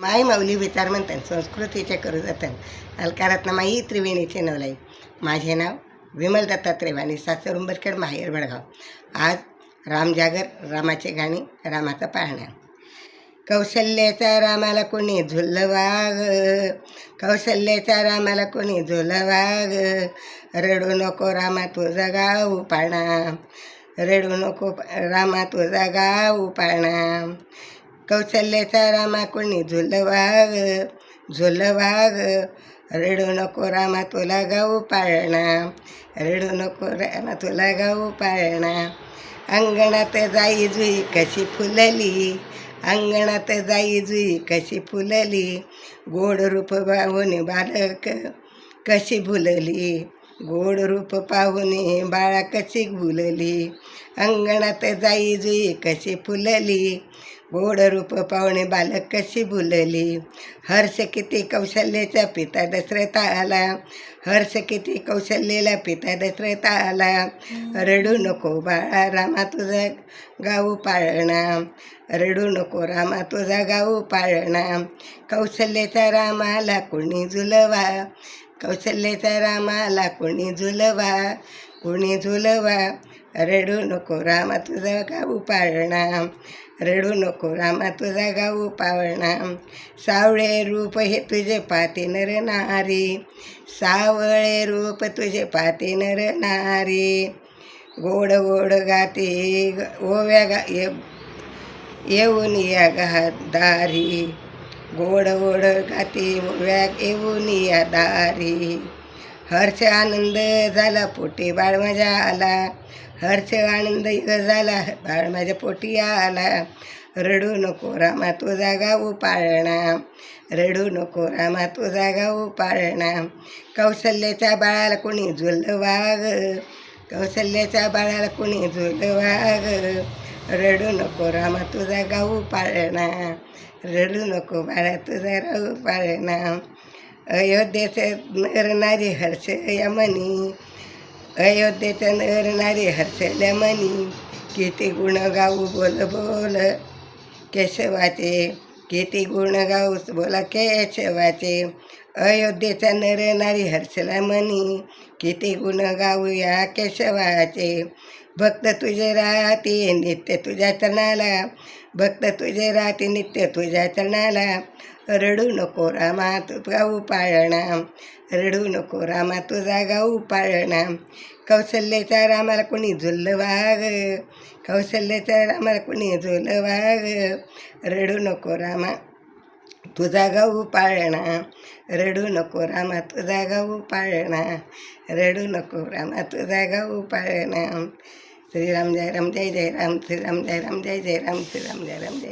माई माऊली विचार म्हणतात संस्कृतीचे करू जातात अलकारातनं माई त्रिवेणीचे नवलाई. माझे नाव विमल दत्तात्रय वाणी सासर उंबरखेड माहेर भडगाव आज रामजागर रामाचे गाणी रामाचा पाळणा. कौशल्याच्या रामाला कोणी झुलवाग? कौशल्याच्या रामाला कोणी झुलवाग? रडू नको रामा तुझा गाव पाळणा. रडू नको रामा तुझा गाव पाळणा. कौशल्याचा रामा कोणी झुलवाग झुलवाग. रडू नको रामा तुला गाऊ पाळणा. रडू नको रामा तुला गाऊ पाळणा. अंगणात जाई जुई कशी फुलली? अंगणात जाई जुई कशी फुलली? गोड रूप पाहून बालक कशी भुलली? गोड रूप पाहुणे बाळा कशी भुलली? अंगणात जाई जुई कशी फुलली? गोड रूप पाहुणे बालक कशी भुलली हर्ष किती कौशल्याचा पिता दशरथ आला. हर्ष किती कौशल्याला पिता दशरथ आला. रडू नको बाळा रामा तुझा गाऊ पाळणा. रडू नको रामा तुझा गाऊ पाळणा. कौशल्याचा रामाला कोणी झुलवा? कौशल्याचा रामाला कोणी झुलवा? कोणी झुलवा? रडू नको रामा तुझा गाऊ पाळणा. रडू नको रामा तुझा गाऊ पाळणा. सावळे रूप हे तुझे पाते नर नारी. सावळे रूप तुझे पाते नर नारी. गोड गोड गाते ओव्या गा ये- येऊन या गा दारी. गोड गोड गाते ओव्या येऊन या दारी. हर्ष आनंद झाला पोटे बाळ मजा आला हर्ष आनंद झाला. बाळ माझ्या पोटी आला. रडू नको रामा तुझा गाऊ पाळणा रडू नको रामा तुझा गाऊ पाळणा कौशल्याच्या बाळाला कोणी झुलवाग कौशल्याच्या बाळाला कोणी झुलवाग रडू नको रामा तुझा गाऊ पाळणा रडू नको बाळा तुझा राहू पाळणा अयोध्येचे नर नारी हर्ष यमनी अयोध्येच्या नर नारी हर्षल्या मनी किती गुण गाऊ बोल बोल केशवाचे किती गुण गाऊ बोला केशवाचे. अयोध्येचा नर नारी हर्षला मनी किती गुण गाऊया केशवाचे. भक्त तुझे राहते नित्य तुझ्या चरणाला. भक्त तुझे राहते नित्य तुझ्या चरणाला. रडू नको रामा तुझा उपाळणा रडू नको रामा तुझा गाऊ उपाळणा कौशल्याच्या रामाला कोणी झुलवाग कौशल्याच्या रामाला कोणी झुलवाग रडू नको रामा तुझा गाऊ पाळणा रडू नको रामा तुझा गाऊ पाळणा रडू नको रामा तुझा गाऊ पाळणा श्रीराम जय राम जय जय राम श्रीराम जय राम जय जय राम श्रीराम जय राम जय